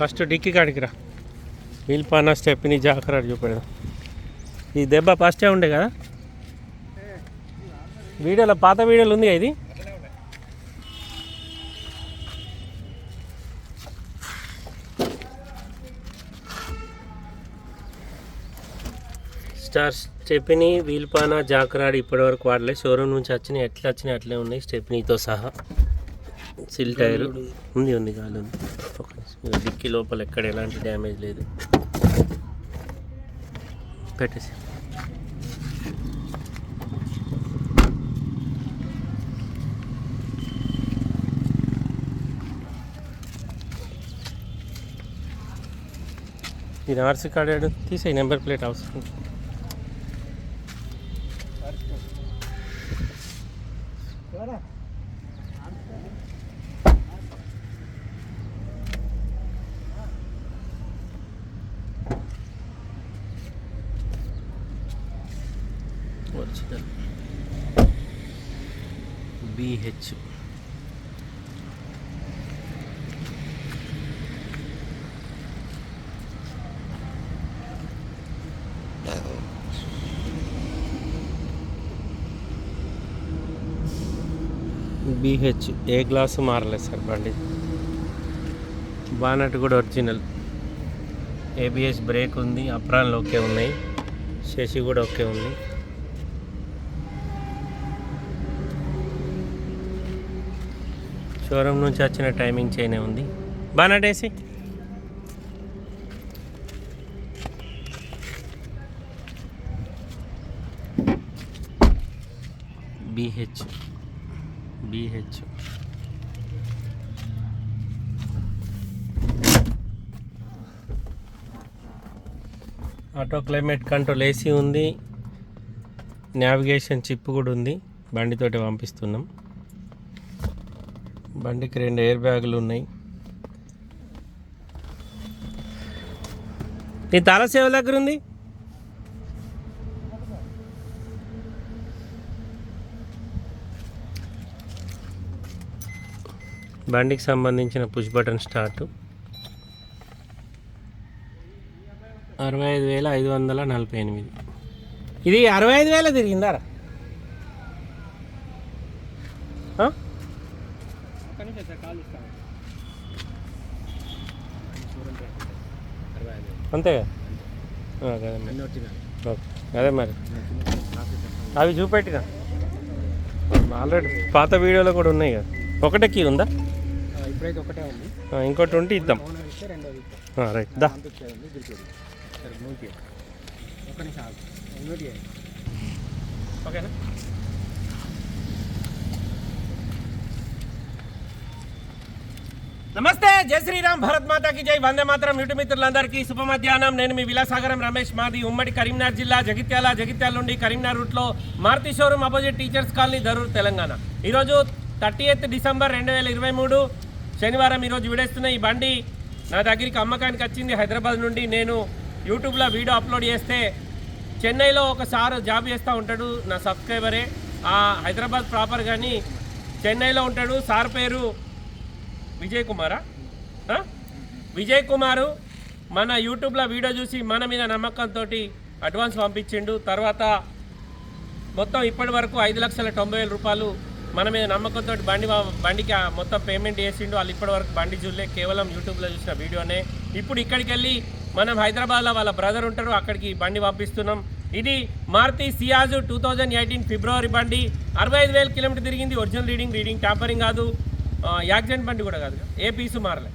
First dicky కాడికి రా. వీల్పానా స్టెప్ని జాకరాడు చూపెడదాం. ఈ దెబ్బ ఫస్టే ఉండే కదా? వీడియోలో పాత వీడియోలు ఉంది ఇది? స్టార్ స్టెప్ని వీల్పానా జాకరాడు ఇప్పటివరకు వాడలే. షోరూమ్ నుంచి వచ్చినాయి ఎట్లా వచ్చినాయి అట్లే ఉన్నాయి స్టెప్నీతో సహా. సిల్ టైర్. ఉంది ఉంది కాదు ఉంది. డిక్కీ లోపల ఎక్కడ ఎలాంటి డ్యామేజ్ లేదు. పెట్టేసి. ఇది ఆర్సీ కార్డు తీసే నెంబర్ ప్లేట్ అవసరం ఒరిజినల్ హెచ్ బిహెచ్. ఏ గ్లాసు మారలేదు సార్ బండి? బానట్ కూడా ఒరిజినల్. ఏబిఎస్ బ్రేక్ ఉంది అప్రాన్లు ఓకే ఉన్నాయి శశి కూడా ఓకే ఉంది. షోరూమ్ నుంచి వచ్చిన టైమింగ్ చేయనే ఉంది. బానట్ వేసి BH. BH. Auto climate control AC ఉంది. నావిగేషన్ చిప్ కూడా ఉంది. బండితోటి పంపిస్తున్నాం. బండికి రెండు ఎయిర్ బ్యాగులు ఉన్నాయి. నీ తల సేవ దగ్గర ఉంది? బండికి సంబంధించిన పుష్ బటన్ స్టార్ట్ అరవై ఐదు వేల ఐదు వందల నలభై ఎనిమిది. ఇది అరవై ఐదు వేల తిరిగిందారా ఆ? అంతేగా ఆ, అదే మరి. ఓకే. అదే మరి. అవి చూపెట్టిన ఆల్రెడీ పాత వీడియోలో కూడా ఉన్నాయి కదా. ఒకటే కీ ఉందా? ఇప్పుడైతే ఒకటే ఉంది. ఆ, ఇంకోటి ఉంటే ఇద్దాం. రైట్. దా. పంపించేది నమస్తే జై శ్రీరామ్ భరత్ మాతాకి జై. వందే మాత్రం యూటి మిత్రులందరికీ శుభ మధ్యాహ్నం. నేను మీ విలాసాగరం రమేష్ మాది ఉమ్మడి కరీంనగర్ జిల్లా జగిత్యాల జగిత్యాల నుండి కరీంనగర్ రూట్లో Maruti showroom opposite teachers colony Dharur Telangana. ఈరోజు థర్టీ ఎయిత్ డిసెంబర్ రెండు వేల ఇరవై మూడు శనివారం ఈరోజు విడేస్తున్న ఈ బండి నా దగ్గరికి అమ్మకానికి వచ్చింది. హైదరాబాద్ నుండి నేను యూట్యూబ్లో వీడియో అప్లోడ్ చేస్తే చెన్నైలో ఒక సార్ జాబ్ చేస్తూ ఉంటాడు నా సబ్స్క్రైబరే. హైదరాబాద్ ప్రాపర్ కానీ చెన్నైలో ఉంటాడు. సార్ పేరు విజయ్ కుమారా విజయ్ కుమారు మన యూట్యూబ్లో వీడియో చూసి మన మీద నమ్మకంతో అడ్వాన్స్ పంపించిండు. తర్వాత మొత్తం ఇప్పటి వరకు ఐదు లక్షల తొంభై వేల రూపాయలు మన మీద నమ్మకంతో బండి బండికి మొత్తం పేమెంట్ చేసిండు. వాళ్ళు ఇప్పటి వరకు బండి చూడలే కేవలం యూట్యూబ్లో చూసిన వీడియోనే. ఇప్పుడు ఇక్కడికి వెళ్ళి మనం హైదరాబాద్లో వాళ్ళ బ్రదర్ ఉంటారు అక్కడికి బండి పంపిస్తున్నాం. ఇది Maruti Ciaz two thousand eighteen ఫిబ్రవరి బండి. అరవై ఐదు వేల కిలోమీటర్ తిరిగింది. ఒరిజినల్ రీడింగ్ రీడింగ్ ట్యాంపరింగ్ కాదు. యాక్సిడెంట్ బండి కూడా కాదు ఏ పీసు మారలే.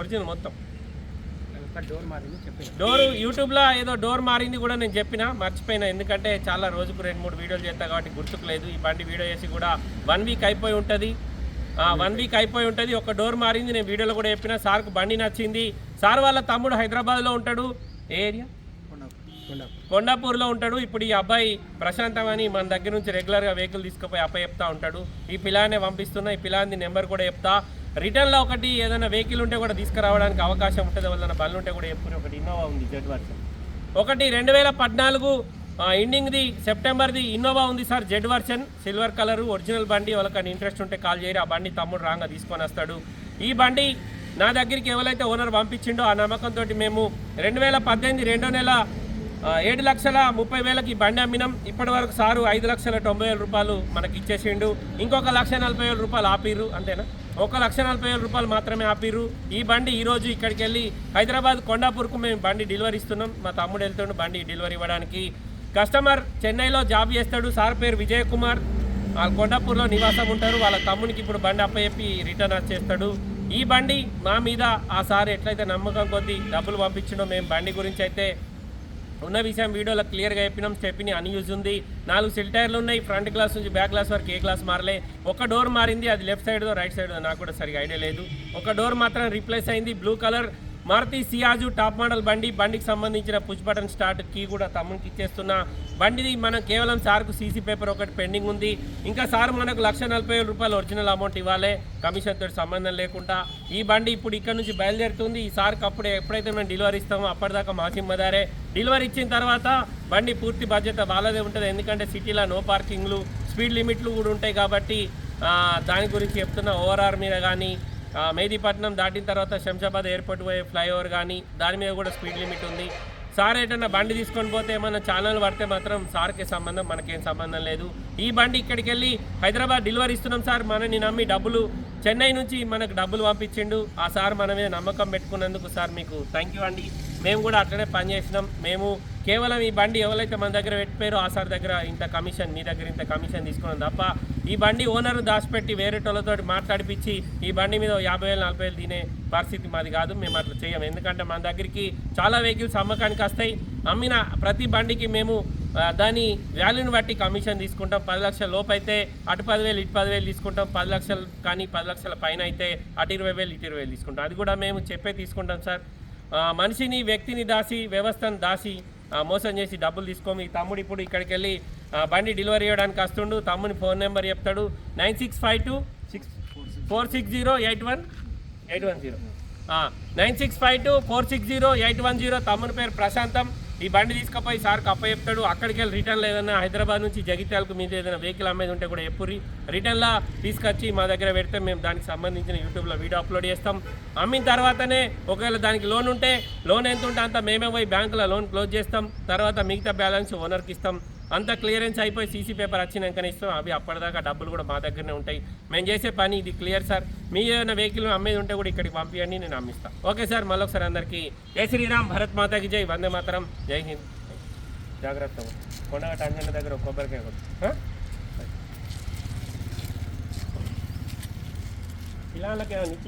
ఒరిజినల్ మొత్తం. డోర్ మారింది డోర్ యూట్యూబ్లో ఏదో డోర్ మారింది కూడా నేను చెప్పిన మర్చిపోయినా. ఎందుకంటే చాలా రోజుకు రెండు మూడు వీడియోలు చేస్తా కాబట్టి గుర్తుకు లేదు ఈ బండి వీడియో చేసి కూడా వన్ వీక్ అయిపోయి ఉంటుంది. వన్ వీక్ అయిపోయి ఉంటుంది. ఒక డోర్ మారింది. నేను వీడియోలో కూడా చెప్పిన సార్కు బండి నచ్చింది. సార్ వాళ్ళ తమ్ముడు హైదరాబాద్లో ఉంటాడు. ఏ ఏరియా? కొండాపూర్లో ఉంటాడు. ఇప్పుడు ఈ అబ్బాయి ప్రశాంతం అని మన దగ్గర నుంచి రెగ్యులర్గా వెహికల్ తీసుకుపోయి అబ్బాయి చెప్తా ఉంటాడు. ఈ పిలానే పంపిస్తున్నా ఈ పిలాంది నెంబర్ కూడా చెప్తా. రిటర్న్లో ఒకటి ఏదైనా వెహికల్ ఉంటే కూడా తీసుకురావడానికి అవకాశం ఉంటుంది ఏదైనా బండ్లు ఉంటే కూడా చెప్పుకుని ఒకటి. ఇన్నోవా ఉంది జెడ్ వర్షన్ ఒకటి రెండు వేల పద్నాలుగు ఎండింగ్ది సెప్టెంబర్ది ఇన్నోవా ఉంది sir Z version silver colour original బండి. వాళ్ళకని ఇంట్రెస్ట్ ఉంటే కాల్ చేయరు. ఆ బండి తమ్ముడు రాంగా తీసుకొని వస్తాడు. ఈ బండి నా దగ్గరికి ఎవరైతే ఓనర్ పంపించిండో ఆ నమ్మకంతో మేము రెండు వేల పద్దెనిమిది రెండో నెల ఏడు లక్షల ముప్పై వేలకి బండి అమ్మినాం. ఇప్పటి వరకు సారు ఐదు లక్షల తొంభై వేల రూపాయలు మనకి ఇచ్చేసిండు. ఇంకొక లక్ష నలభై వేల రూపాయలు ఆపిర్రు అంతేనా? ఒక లక్ష నలభై వేల రూపాయలు మాత్రమే ఆపిర్రు. ఈ బండి ఈరోజు ఇక్కడికి వెళ్ళి హైదరాబాద్ కొండాపూర్కు మేము బండి డెలివరీ ఇస్తున్నాం. మా తమ్ముడు వెళ్తుండు బండి డెలివరీ ఇవ్వడానికి. కస్టమర్ చెన్నైలో జాబ్ చేస్తాడు. సార్ పేరు విజయ్ కుమార్. వాళ్ళు కొండాపూర్లో నివాసం ఉంటారు. వాళ్ళ తమ్మునికి ఇప్పుడు బండి అప్పచెప్పి రిటర్న్ వచ్చేస్తాడు. ఈ బండి మా మీద ఆ సార్ ఎట్లయితే నమ్మకం కొద్దీ డబ్బులు పంపించడం మేము బండి గురించి అయితే ఉన్న విషయం వీడియోలో క్లియర్గా చెప్పినాం. స్టెప్ని అన్యూజ్ ఉంది. నాలుగు సెల్ టైర్లు ఉన్నాయి. ఫ్రంట్ గ్లాస్ నుంచి బ్యాక్ గ్లాస్ వరకు ఏ గ్లాస్ మారలే. ఒక డోర్ మారింది అది లెఫ్ట్ సైడ్ రైట్ సైడ్ నాకు కూడా సరిగా ఐడియా లేదు. ఒక డోర్ మాత్రం రీప్లేస్ అయింది. Blue colour Maruti Ciaz top model బండి బండికి సంబంధించిన పుష్ బటన్ స్టార్ట్ కీ కూడా తమ్మునికి ఇచ్చేస్తున్నా. బండిది మనం కేవలం సార్కు సీసీ పేపర్ ఒకటి పెండింగ్ ఉంది. ఇంకా సార్ మనకు లక్ష నలభై వేల రూపాయలు ఒరిజినల్ అమౌంట్ ఇవ్వాలి. కమిషన్ తోటి సంబంధం లేకుండా. ఈ బండి ఇప్పుడు ఇక్కడ నుంచి బయలుదేరుతుంది. ఈ సార్కి అప్పుడే ఎప్పుడైతే మేము డెలివరీ ఇస్తామో అప్పటిదాకా మా సింహదారే డెలివరీ ఇచ్చిన తర్వాత బండి పూర్తి బాధ్యత వాళ్ళదే ఉంటుంది. ఎందుకంటే సిటీలో నో పార్కింగ్లు స్పీడ్ లిమిట్లు కూడా ఉంటాయి కాబట్టి దాని గురించి చెప్తున్న ఓఆర్ఆర్ మీద కానీ మేదీపట్నం దాటిన తర్వాత శంషాబాద్ ఎయిర్పోర్ట్ పోయే ఫ్లైఓవర్ కానీ దాని మీద కూడా స్పీడ్ లిమిట్ ఉంది. సార్ ఏటన్నా బండి తీసుకొని పోతే ఏమన్నా ఛానల్ పడితే మాత్రం సార్కి సంబంధం మనకేం సంబంధం లేదు. ఈ బండి ఇక్కడికి వెళ్ళి హైదరాబాద్ డెలివరీ ఇస్తున్నాం సార్ మనని నమ్మి డబ్బులు చెన్నై నుంచి మనకు డబ్బులు పంపించిండు. ఆ సార్ మన మీద నమ్మకం పెట్టుకున్నందుకు సార్ మీకు థ్యాంక్ యూ అండి. మేము కూడా అట్లనే పనిచేసినాం మేము కేవలం ఈ బండి ఎవరైతే మన దగ్గర పెట్టిపోయారో ఆ సార్ దగ్గర ఇంత కమిషన్ మీ దగ్గర ఇంత కమిషన్ తీసుకున్నాం తప్ప ఈ బండి ఓనర్ దాచిపెట్టి వేరే వాళ్ళతో మాట్లాడిపించి ఈ బండి మీద యాభై వేలు నలభై వేలు తినే పరిస్థితి మాది కాదు మేము అట్లా చేయం. ఎందుకంటే మన దగ్గరికి చాలా వెహికల్స్ అమ్మకానికి వస్తాయి. అమ్మిన ప్రతి బండికి మేము దాని వాల్యూని బట్టి కమిషన్ తీసుకుంటాం. పది లక్షల లోపు అయితే అటు పదివేలు ఇటు పదివేలు తీసుకుంటాం. పది లక్షలు కానీ పది లక్షల పైన అయితే అటు ఇరవై వేలు ఇటు ఇరవై వేలు తీసుకుంటాం. అది కూడా మేము చెప్పే తీసుకుంటాం సార్. మనిషిని వ్యక్తిని దాసి వ్యవస్థను దాసి మోసం చేసి డబ్బులు తీసుకొని ఈ తమ్ముడు ఇప్పుడు ఇక్కడికి వెళ్ళి బండి డెలివరీ చేయడానికి వస్తుండు. తమ్ముని ఫోన్ నెంబర్ చెప్తాడు. Nine six five two six four six zero eight one eight one zero. Nine six five two four six zero eight one zero. తమ్ముని పేరు ప్రశాంతం. ఈ బండి తీసుకుపోయి సార్కి అప్ప చెప్తాడు అక్కడికి వెళ్ళి రిటర్న్లో ఏదైనా హైదరాబాద్ నుంచి జగిత్యాలకు మీద ఏదైనా వెహికల్ అమ్మేది ఉంటే కూడా ఎప్పురి రిటర్న్లో తీసుకొచ్చి మా దగ్గర పెడితే మేము దానికి సంబంధించిన యూట్యూబ్లో వీడియో అప్లోడ్ చేస్తాం. అమ్మిన తర్వాతనే ఒకవేళ దానికి లోన్ ఉంటే లోన్ ఎంత ఉంటే అంత మేమే పోయి బ్యాంకులో లోన్ క్లోజ్ చేస్తాం. తర్వాత మిగతా బ్యాలెన్స్ ఓనర్కి ఇస్తాం. అంత క్లియరెన్స్ అయిపోయి సీసీ పేపర్ వచ్చినాకనే ఇస్తాం. అవి అప్పటిదాకా డబ్బులు కూడా మా దగ్గరనే ఉంటాయి. మేము చేసే పని ఇది క్లియర్ సార్. మీ ఏదైనా వెహికల్ అమ్మేది ఉంటే కూడా ఇక్కడికి పంపించండి నేను అమ్మిస్తాను ఓకే సార్. మళ్ళొకసారి అందరికీ జై శ్రీరామ్ భరత్ మాతాకి జై. వందే మాతరం. జై హింద్. జాగ్రత్త. కొండగట్ట అంజన్న దగ్గర కొబ్బరికాయ కొట్టు. పిల్లలకి